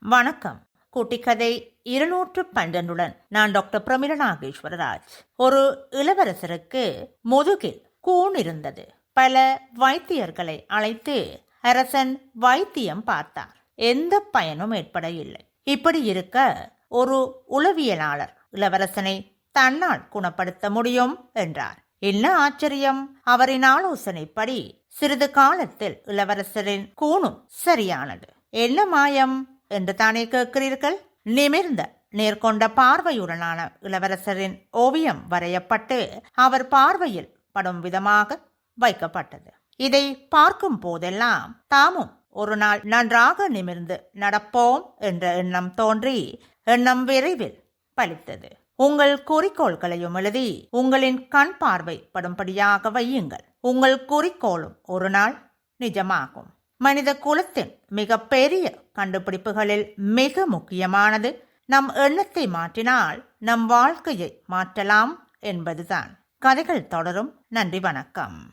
வணக்கம். குட்டிக்கதை இருநூற்று பன்னெண்டுடன் நான் டாக்டர் பிரமிள நாகேஸ்வரராஜ். ஒரு இளவரசருக்கு முதுகில் கூன் இருந்தது. பல வைத்தியர்களை அழைத்து அரசன் வைத்தியம் பார்த்தார். எந்த பயனும் ஏற்பட இல்லை இப்படி இருக்க ஒரு உளவியலாளர் இளவரசனை தன்னால் குணப்படுத்த முடியும் என்றார். என்ன ஆச்சரியம்? அவரின் ஆலோசனைப்படி சிறிது காலத்தில் இளவரசரின் கூணும் சரியானது. என்ன மாயம்? என்று தானே கேட்கிறீர்கள்? நிமிர்ந்த நேர்கொண்ட பார்வையுடனான இளவரசரின் ஓவியம் வரையப்பட்டு அவர் பார்வையில் படும் விதமாக வைக்கப்பட்டது. இதை பார்க்கும் போதெல்லாம் தாமும் ஒரு நாள் நன்றாக நிமிர்ந்து நடப்போம் என்ற எண்ணம் தோன்றி எண்ணம் விரைவில் பலித்தது. உங்கள் குறிக்கோள்களையும் எழுதி உங்களின் கண் பார்வை படும்படியாக வையுங்கள். உங்கள் குறிக்கோளும் ஒரு நாள் நிஜமாகும். மனித குலத்தின் மிக பெரிய கண்டுபிடிப்புகளில் மிக முக்கியமானது நம் எண்ணத்தை மாற்றினால் நம் வாழ்க்கையை மாற்றலாம் என்பதுதான். கதைகள் தொடரும். நன்றி வணக்கம்.